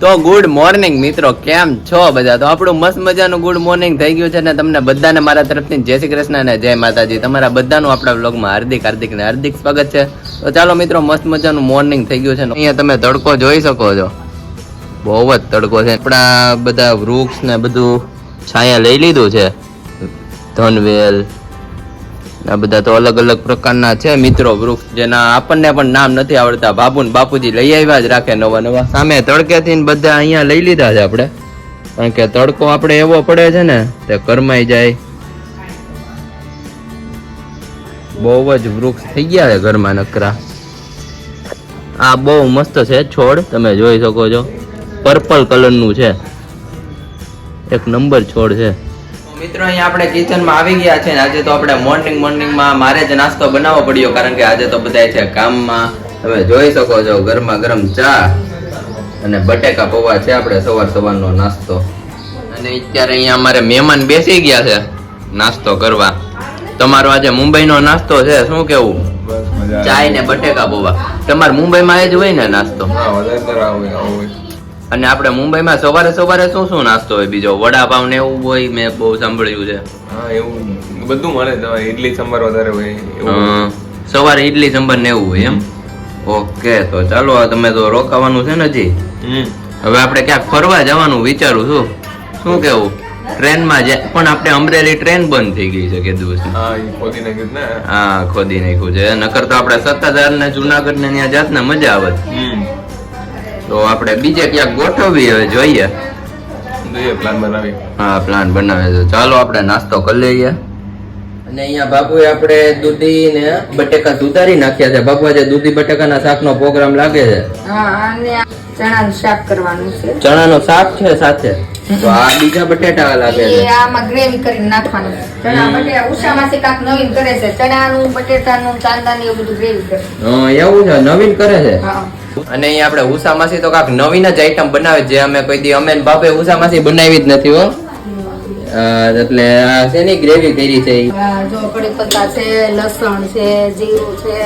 તો good morning મિત્રો, કેમ છો બધા? તો આપણું મસ્ત મજાનું ગુડ મોર્નિંગ થઈ ગયું છે ને તમને બધાને મારા તરફથી જય શ્રી કૃષ્ણ અને જય માતાજી. તમારા બધાનું આપણા વ્લોગમાં હાર્દિક હાર્દિક ને હાર્દિક સ્વાગત છે. તો ચાલો મિત્રો, મસ્ત મજાનું મોર્નિંગ થઈ ગયું છે ને અહીંયા તમે તડકો જોઈ શકો છો. બહુ જ તડકો છે. આપણા બધા વૃક્ષ ને બધું છાયા લઈ લીધું છે. ધનવેલ આ બધા તો અલગ અલગ પ્રકારના છે મિત્રો વૃક્ષ, જેના આપણને પણ નામ નથી આવડતા. બાપુ ને બાપુજી લઈ આવ્યા જ રાખે નવા નવા. સામે તડકેથી બધા અહીંયા લઈ લીધા છે આપણે. કારણ કે તડકો આપણે એવો પડે છે ને, તે કરમાઈ જાય. બહુ જ વૃક્ષ થઈ ગયા છે ઘરમાં નકરા. આ બહુ મસ્ત છે છોડ, તમે જોઈ શકો છો. પર્પલ કલરનું છે. એક નંબર છોડ છે. મિત્રો અહીંયા આપણે કિચનમાં આવી ગયા છે ને આજે તો આપણે મોર્નિંગ મોર્નિંગમાં મારે જ નાસ્તો બનાવવો પડ્યો કારણ કે આજે તો બધા છે કામમાં. તમે જોઈ શકો છો ગરમા ગરમ ચા અને બટેકા પૌવા છે આપણે સવાર સવારનો નાસ્તો. અને અત્યારે અહીંયા અમારે મહેમાન બેસી ગયા છે નાસ્તો કરવા. તમારો આજે મુંબઈનો નાસ્તો છે શું કેવું? ચાય ને બટેકા પૌવા. તમારે મુંબઈમાં એ જ હોય ને નાસ્તો? અને આપણે મુંબઈમાં સવારે સવારે શું શું નાસ્તો હોય? બીજો વડાપાવ ને એવું હોય મેં બહુ સાંભળ્યું છે. હા એવું બધું મળે તમારે ઇડલી સંભાર વધારે હોય સવારે ઈડલી સંભાર ને એવું હોય એમ? ઓકે તો ચાલો તમે તો રોકાવાનું છે ને હજી? હવે આપણે ક્યાંક ફરવા જવાનું વિચારું છું. શું કેવું? ટ્રેનમાં જે પણ આપણે અમરેલી ટ્રેન બંધ થઈ ગઈ છે કે દિવસ? હા ખોદી નાખ્યું છે નકર તો આપણે સત્તાધાર ને જુનાગઢ ને ત્યાં જાત ને મજા આવે. તો આપણે બીજે ક્યાંક ગોઠવીએ હવે જોઈએ. જોઈએ પ્લાન બનાવી હા પ્લાન બનાવે છે ચાલો આપણે નાસ્તો કરી લઈએ. અને અહીંયા બાપુએ આપણે દૂધી ને બટેકા સુધારી નાખ્યા છે. બાપુ આજે દૂધી બટેકાના શાકનો પ્રોગ્રામ લાગે છે. હા અને ચણાનું શાક કરવાનું છે. ચણાનો શાક છે સાથે. તો આ બીજા બટેટા લાગે એ છે આમાં ગ્રેવી કરી નાખવાનું ચણા બટેટા ઉષામાંથી કાંક નવીન કરે છે. ચણાનું બટેટાનું કાંદાનું એવું બધું ગ્રેવી કરે હા, એવું છે. નવીન કરે છે? હા. અને અહીંયા આપણે ઉષામાંથી તો કાંક નવીન જ આઈટમ બનાવે જે અમે કોઈ દી અમે બાપે ઉષામાંથી બનાવી જ નથી હો. એટલે આ શેની ગ્રેવી કરી છે? જો કડી પત્તા છે લસણ છે જીરું છે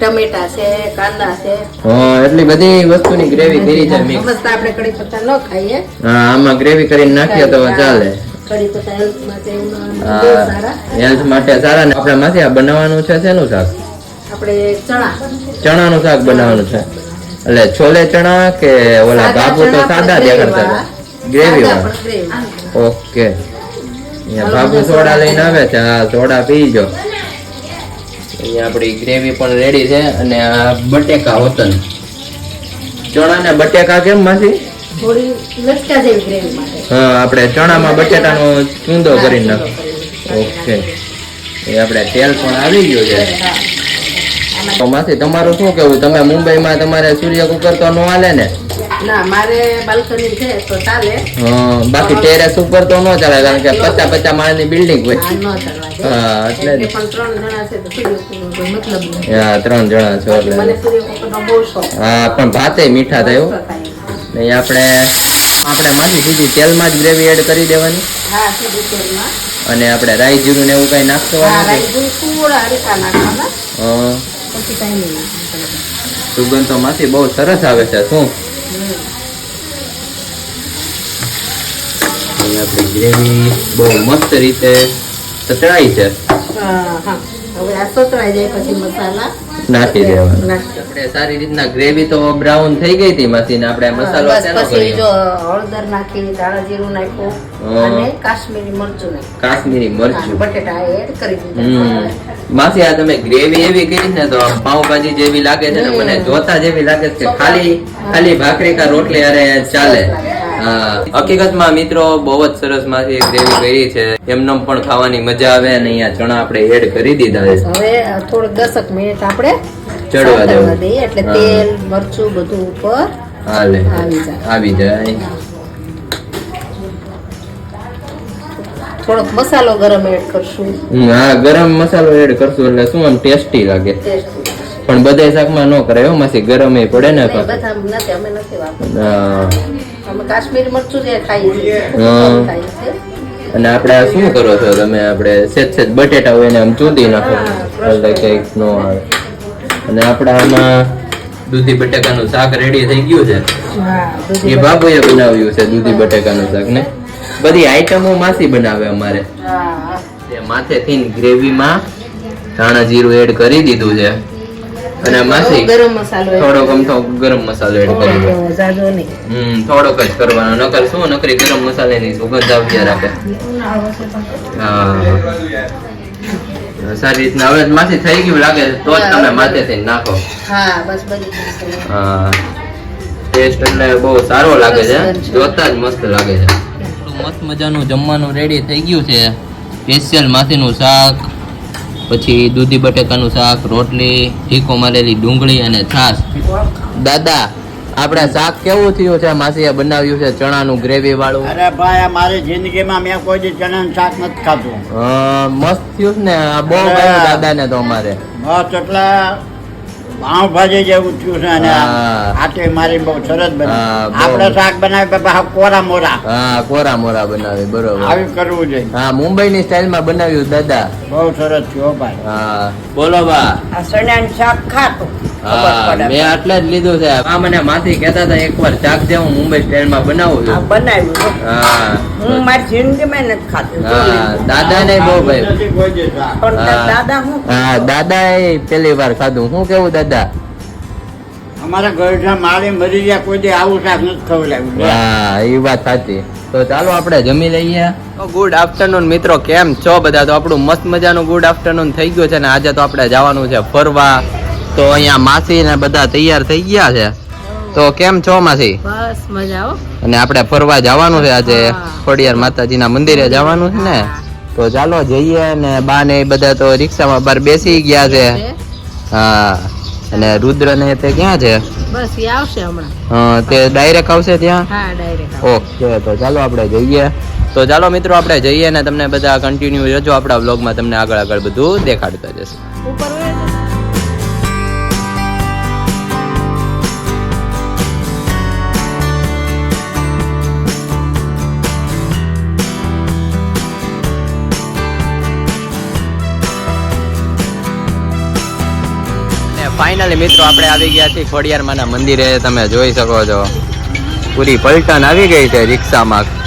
ટમેટા છે કાંદા છે. હા એટલી બધી વસ્તુની ગ્રેવી કરી છે મિક્સ સમજતા આપણે કડી પત્તા ન ખાઈએ. હા આમાં ગ્રેવી કરીને નાખીએ તો ચાલે. કડી પત્તા માટે સારા. હેલ્થ માટે સારા ને આપણે માથે આ બનાવવાનું છે શેનું શાક? આપણે ચણા. ચણાનું શાક બનાવવાનું છે. એટલે છોલે ચણા કે ઓલા બાબુ તો સાદા દેખાડતા ગ્રેવી વાળા. ઓકે. અહીંયા બાબુ સોડા લઈને આવે છે. આ સોડા પીજો અહીંયા આપણી ગ્રેવી પણ રેડી છે અને આ બટેકા હોતન. ચણા ને બટેકા કેમ માટે. હા આપણે ચણામાં બટેટાનો ચૂંદો કરી નાખો. ઓકે. એ આપણે તેલ પણ આવી ગયું છે. માસી તમારું શું કેવું? તમે મુંબઈમાં તમારે સૂર્ય કુકર તો ન હાલે ને? ના મારે બાલ્કની છે તો ચાલે. હા, બાકી ટેરેસ ઉપર તો ન ચાલે કારણ કે પચાસ પચાસ માળની બિલ્ડિંગ હોય. હા એટલે પણ ત્રણ જણા છે તો હા ત્રણ જણા છો એટલે. હા પણ ભાતે મીઠા થયો. ને આપણે આપણે માથી સીધી તેલમાં જ ગ્રેવી એડ કરી દેવાની. હા સીધી તેલમાં. અને આપણે રાઈ જીરું ને એવું કઈ નાખતો નાખવાનું રાઈ થોડા હરખા નાખવાના. હા, પછી કઈ નહીં. સુગંધ તો માથી બહુ સરસ આવે છે શું. આપણી ગ્રેવી બહુ મસ્ત રીતે સચડાઈ છે હા હા હવે આ સતરાઈ જાય પછી મસાલા નાખી દેવાના. આપણે સારી રીતના ગ્રેવી તો બ્રાઉન થઈ ગઈ હતી માસી ને આપણે મસાલો બસ પછી જો હળદર નાખી ધાણા જીરું નાખ્યું અને કાશ્મીરી મરચું નાખ્યું. કાશ્મીરી મરચું. બટેટા એડ કરી દીધા. માસી આ તમે ગ્રેવી એવી કરી ને તો પાઉભાજી પાવભાજી જેવી લાગે છે ને મને જોતા જેવી લાગે છે ખાલી ખાલી ભાખરી કા રોટલી અરે ચાલે. હકીકતમાં મિત્રો બહુ જ સરસ માસી ગ્રેવી કરી છે. એમનેમ પણ ખાવાની મજા આવે અને અહીંયા ચણા આપણે એડ કરી દીધા છે. હવે થોડુંક દસક મિનિટ આપણે ચડવા દેવા. દઈએ એટલે. તેલ મરચું બધું ઉપર હાલે. આવી જાય. આવી જાય. થોડોક મસાલો ગરમ એડ કરશું. હા ગરમ મસાલો એડ કરશું એટલે શું આમ ટેસ્ટી લાગે. ટેસ્ટ પણ બધા શાકમાં ન કરાય હો માસી ગરમ એ પડે ને. બધા નથી અમે નથી વાપરતા. હા. અમે કાશ્મીરી મરચું જે ખાઈએ છીએ અને આપણે આ શું કરો છો? તમે આપણે સેજ સેજ બટેટા હોય ને આમ ચૂંદી નાખો. એટલે કંઈક ન આવે. અને આપણે આમાં દૂધી બટેકાનું શાક રેડી થઈ ગયું છે. એ બાબુએ બનાવ્યું છે દૂધી બટેકાનું શાક ને. બધી આઈટમો માસી બનાવે અમારે. માથે થીન માથેથી ગ્રેવીમાં ધાણા જીરું એડ કરી દીધું છે. અને માસી ગરમ મસાલો થોડોક અમથો ગરમ મસાલો એડ કરી દો જાજો નહીં. હમ થોડોક જ કરવાનો. નકર શું નકરી ગરમ મસાલાની સુગંધ આવતી રાખે હા. સારી રીતના. હવે માસી થઈ ગયું લાગે તો જ તમે માથેથી નાખો. હા બસ બધી હા. ટેસ્ટ એટલે બહુ સારો લાગે છે. જોતા જ મસ્ત લાગે છે. મસ્ત મજાનું જમવાનું રેડી થઈ ગયું છે. સ્પેશિયલ માથીનું શાક. પછી દૂધી બટેકાનું શાક રોટલી ઠીકો મારેલી ડુંગળી અને છાશ. દાદા આપણે શાક કેવું થયું છે? માસી બનાવ્યું છે ચણાનું ગ્રેવી વાળું. અરે ભાઈ આ મારી જિંદગીમાં મેં કોઈ દી ચણાનું શાક નથી ખાધું. મસ્ત થયું ને? બહુ દાદા દાદાને તો અમારે. બસ એટલે પાઉંભાજી જેવું થયું છે અને આ તો મારી બહુ સરસ બને. આપણે શાક બનાવે બાપા કોરા મોરા. હા કોરા મોરા બનાવે બરોબર. આવી કરવું જોઈએ. હા મુંબઈની સ્ટાઇલમાં બનાવ્યું દાદા. બહુ સરસ થયો ભાઈ. હા. બોલો બા. આ શાક ખાતો. મેં એટલે જ લીધું છે. આ મને માથી કહેતા હતા એકવાર શાક જે હું મુંબઈ સ્ટાઇલમાં બનાવું છું. બનાવ્યું હા. હું મારી જિંદગીમાં નથી ખાધું હા દાદા ને બહુ ભાઈ. દાદા હું હા દાદા એ પેલી વાર ખાધું. હું કેવું દાદા અમારા ઘરના મારી મરી ગયા કોઈ દી આવું શાક નથી ખવડાવ્યું હા એ વાત સાચી. તો ચાલો આપણે જમી લઈએ. ગુડ આફ્ટરનૂન મિત્રો કેમ છો બધા? તો આપણું મસ્ત મજાનું ગુડ આફ્ટરનૂન થઈ ગયું છે ને આજે તો આપણે જવાનું છે ફરવા. તો અહીંયા માસી ને બધા તૈયાર થઈ ગયા છે. તો કેમ છો માસી? બસ મજા આવો અને આપણે ફરવા જવાનું છે આજે. ખોડિયાર માતાજીના મંદિરે જવાનું છે ને. તો ચાલો જઈએ ને બા ને બધા તો રિક્ષામાં બહાર બેસી ગયા છે. હા. અને રુદ્ર ને તે ક્યાં છે? બસ એ આવશે હમણાં. તે ડાયરેક્ટ આવશે ત્યાં? હા ડાયરેક્ટ ઓકે તો ચાલો આપણે જઈએ. તો ચાલો મિત્રો આપણે જઈએ ને તમને બધા કન્ટિન્યુ રહેજો. આપણા વ્લોગમાં તમને આગળ આગળ બધું દેખાડતા જશે. ઉપર ફાઇનલી મિત્રો આપણે આવી ગયા છીએ ખોડિયારમાંના મંદિરે. તમે જોઈ શકો છો. પૂરી પલટન આવી ગઈ છે રિક્ષામાં.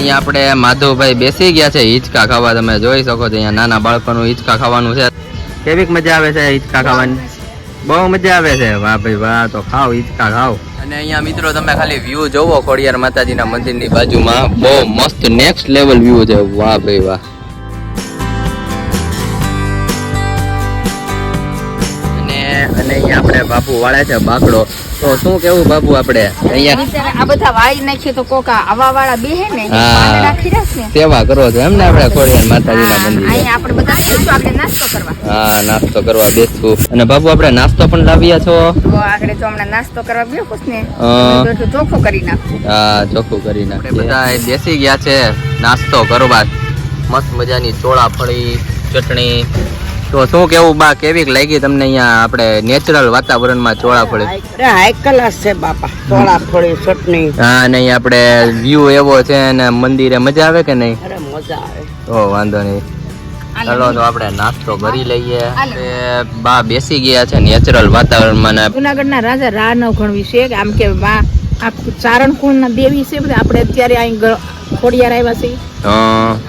અહીંયા આપણે માધવભાઈ બેસી ગયા છે, હિંચકા ખાવા. તમે જોઈ શકો છો, અહીંયા નાના બાળકોનું હિંચકા ખાવાનું છે. કેવીક મજા આવે છે હિંચકા ખાવાની? બહુ મજા આવે છે. વાહ ભાઈ વાહ, તો ખાવ હિંચકા ખાવ અને અહીંયા મિત્રો તમે ખાલી વ્યૂ જોવો ખોડિયાર માતાજીના મંદિરની બાજુમાં. બહુ મસ્ત નેક્સ્ટ લેવલ વ્યૂ છે. વાહ ભાઈ વાહ. અને અહીંયા આપણે બાપુ વાળે છે, બાકડો. તો શું કેવું બાબુ આપણે? અહીંયા આ બધા વાળી નાખીએ તો કોકા આવા વાળા બેહે ને સેવા કરો છો એમ ને આપણે ખોડિયાર માતાજીના મંદિરે? અહીંયા આપણે બધા જઈશું આપણે નાસ્તો કરવા. હા નાસ્તો કરવા બેસું. અને બાબુ આપણે નાસ્તો પણ લાવ્યા છો? તો આગળ તો હમણાં નાસ્તો કરવા ને ચોખ્ખું કરી નાખું. હા ચોખ્ખું કરી નાખીએ. બધા બેસી ગયા છે નાસ્તો કરવા. મસ્ત મજાની ચોળા ફળી ચટણી તો શું કેવું બા કેવી લાગી તમને અહીંયા આપણે નેચરલ વાતાવરણમાં ચોળા ફળી? અરે હાઈ ક્લાસ છે બાપા ચોળા ફળી ચટણી. હા અહીંયા આપણે વ્યૂ એવો છે અને મંદિરે મજા આવે કે નહીં? અરે મજા આવે. તો વાંધો નહીં. ચાલો તો આપણે નાસ્તો કરી લઈએ. બા બેસી ગયા છે નેચરલ વાતાવરણમાં ને જુનાગઢના રાજા રા નવઘણ વિશે કે આમ કે બા આ ચારણકુળના દેવી છે આપણે અત્યારે અહીં ખોડિયાર આવ્યા છે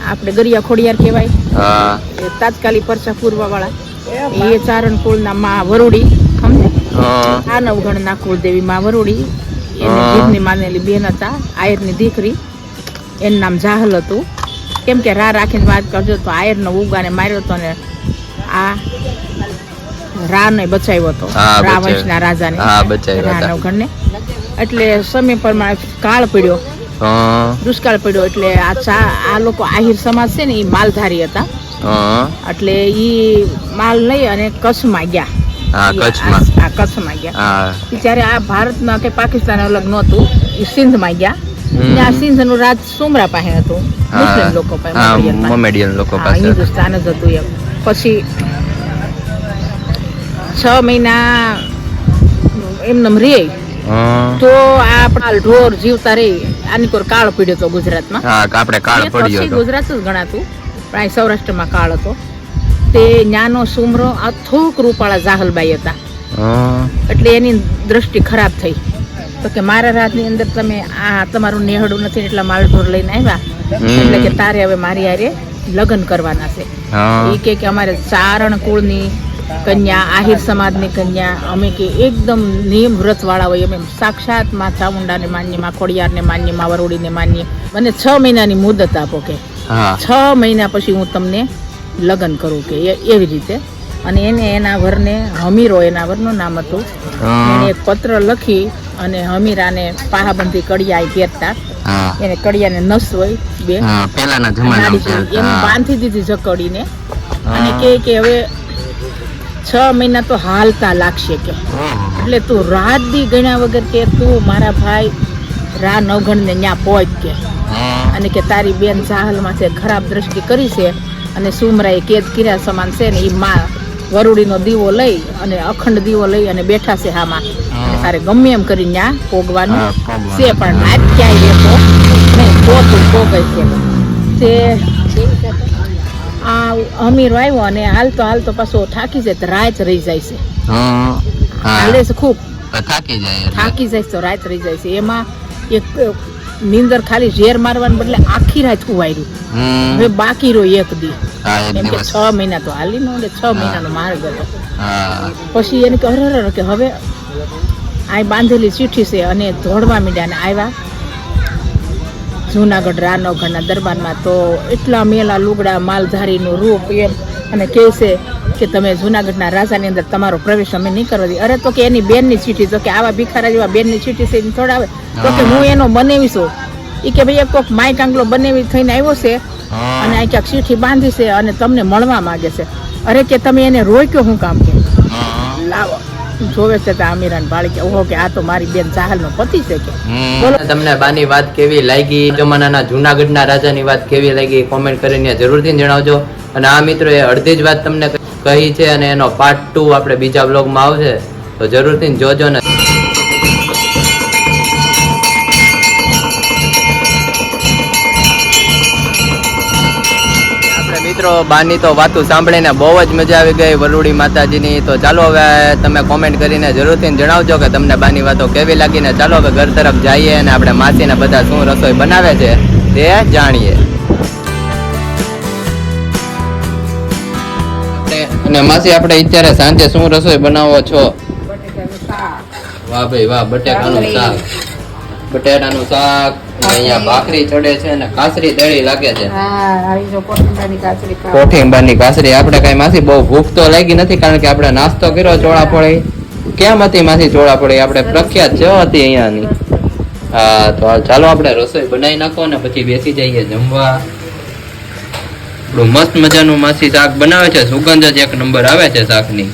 આપણે ગરિયા ખોડિયાર કહેવાય. તાત્કાલિક પરચા પૂર્વ વાળા એ ચારણકુળના માં વરોડી સમજે આ નવઘણના કુળદેવી માં વરુડી. એને. જીભની માનેલી બેન હતા આયરની દીકરી. એનું નામ જાહલ હતું. કેમ કે રા રાખીને વાત કરજો તો આયરનો ઉગાને માર્યો હતો ને આ રાને બચાવ્યો હતો. રાવંશના રાજાને. હા, બચાવ્યો રા હતા. નવઘણને એટલે સમય પ્રમાણે કાળ પડ્યો. દુષ્કાળ પડ્યો એટલે આ આ લોકો આહિર સમાજ છે ને એ માલધારી હતા. એટલે ઈ માલ લઈ અને કચ્છમાં ગયા. કચ્છમાં. આ કચ્છમાં ગયા. ત્યારે આ ભારતમાં કે પાકિસ્તાન અલગ નહોતું ઈ સિંધમાં ગયા. હમ. ત્યાં સિંધનું રાજ સુમરા પાસે હતું. મુસ્લિમ લોકો પાસે મોમેડિયન લોકો પાસે. હિન્દુસ્તાન જ હતું એમ પછી છ મહિના એમને રે. તો આ આપણા ઢોર જીવતા રહી આની કોર કાળ પડ્યો હતો ગુજરાતમાં. હા, આપણે કાળ પડ્યો હતો. ગુજરાત જ ગણાતું. પણ અહીં સૌરાષ્ટ્રમાં કાળ હતો. તે ન્યાનો સુમરો અથોક રૂપાળા જાહલબાઈ હતા. એટલે એની દ્રષ્ટિ ખરાબ થઈ. તો કે મારા રાતની અંદર તમે આ તમારું નેહડું નથી એટલા માલઢોર લઈને આવ્યા? એટલે કે તારે હવે મારી હારે લગ્ન કરવાના છે. એ કે કે અમારે ચારણ કુળની કન્યા આહિર સમાજની કન્યા અમે કે એકદમ નિયમ વ્રતવાળા હોય અમે સાક્ષાતમાં ચામુંડાને માન્યમાં ખોડિયારને માનીએ માં વરોડીને માનીએ. મને છ મહિનાની મુદત આપો કે. છ મહિના પછી હું તમને લગ્ન કરું કે એવી રીતે. અને એને એના વરને હમીરો એના વરનું નામ હતું. એને એક પત્ર લખી અને હમીરાને પાહાબંધી કડિયા પહેરતા. એને કડિયાને નસ હોય બે. જેવી. એને બાંધી દીધી જકડીને અને કે કે હવે છ મહિના તો હાલતા લાગશે કે. એટલે તું રાત દી ગણ્યા વગર કે તું મારા ભાઈ રા નવગણને ન્યા પહોંચ કે. અને કે તારી બેન સાહલમાં છે ખરાબ દ્રષ્ટિ કરી છે અને સુમરાએ કેદ કર્યા સમાન છે ને એ માં વરુડીનો દીવો લઈ અને અખંડ દીવો લઈ અને બેઠા છે હામાં. તારે ગમે એમ કરી ન્યા પોગવાનું. છે પણ આજ ક્યાંય રહેતો નહીં તો તું પોગાય છે. તે આ અમીર આવ્યો અને હાલતો હાલતો પાછો થાકી જાય તો રાત રહી જાય છે. હાલે છે ખૂબ. થાકી જાય થાકી જાય તો રાત રહી જાય છે. એમાં એક નીંદર ખાલી ઝેર મારવાને બદલે આખી રાત કુવાયરું. હવે બાકી રહ્યો એક દી. એમ કે છ મહિના તો હાલી નો છ મહિનાનો માર્ગ હતો. પછી એને કે અરે કે હવે આ બાંધેલી ચીઠી છે અને દોડવા મીડ્યા ને આવ્યા. જુનાગઢ રાનવગઢના દરબારમાં તો એટલા મેલા લુગડા માલધારીનું રૂપ એમ. અને કહે છે કે તમે જુનાગઢના રાજાની અંદર તમારો પ્રવેશ અમે નહીં કરવા દઈએ. અરે તો કે એની બેનની ચીઠી તો કે આવા ભિખારા જેવા બેનની ચીઠી છે એને થોડાવે. તો કે હું એનો બનાવીશું. એ કે ભાઈ એક કોક માય કાંગલો બનાવી થઈને આવ્યો છે અને આ ક્યાંક ચીઠી બાંધી છે અને તમને મળવા માંગે છે. અરે કે તમે એને રોક્યો હું કામ કે? લાવો. જોવે છે કે અમીરાન ભાળી કે ઓહો કે આ તો મારી બેન ચાહલનો પતિ છે કે. તમને બાની વાત કેવી લાગી? જમાનાના જુનાગઢના રાજાની વાત કેવી લાગી? કોમેન્ટ કરીને જરૂરથી જણાવજો. અને આ મિત્રો એ અડધી જ વાત તમને કહી છે અને એનો પાર્ટ ટુ આપણે બીજા બ્લોગમાં આવશે. તો જરૂરથી જોજો ને. મિત્રો બાની તો વાતો સાંભળીને બહુ જ મજા આવી ગઈ વરુડી માતાજીની. તો ચાલો હવે તમે કોમેન્ટ કરીને જરૂરથી જણાવજો કે તમને બાની વાતો કેવી લાગીને ચાલો હવે ઘર તરફ જઈએ અને આપણે માસીને બધા શું રસોઈ બનાવે છે તે જાણીએ. અને માસી આપણે અત્યારે સાંજે શું રસોઈ બનાવો છો? વાહ ભાઈ વાહ બટેકાનું શાક. બટેટાનું શાક. અહીંયા ભાખરી ચડે છે અને કાસરી દળી લાગે છે. કોઠીંબાની કાસરી આપણે કઈ માસી બહુ ભૂખ તો લાગી નથી કારણ કે આપણે નાસ્તો કર્યો ચોળાફળી કેમ હતી માસી ચોળાફળી આપણે પ્રખ્યાત છે હતી અહીંયાની. હા તો ચાલો આપણે રસોઈ બનાવી નાખો ને પછી બેસી જઈએ જમવા. મસ્ત મજાનું માસી શાક બનાવે છે. સુગંધ જ એક નંબર આવે છે શાકની.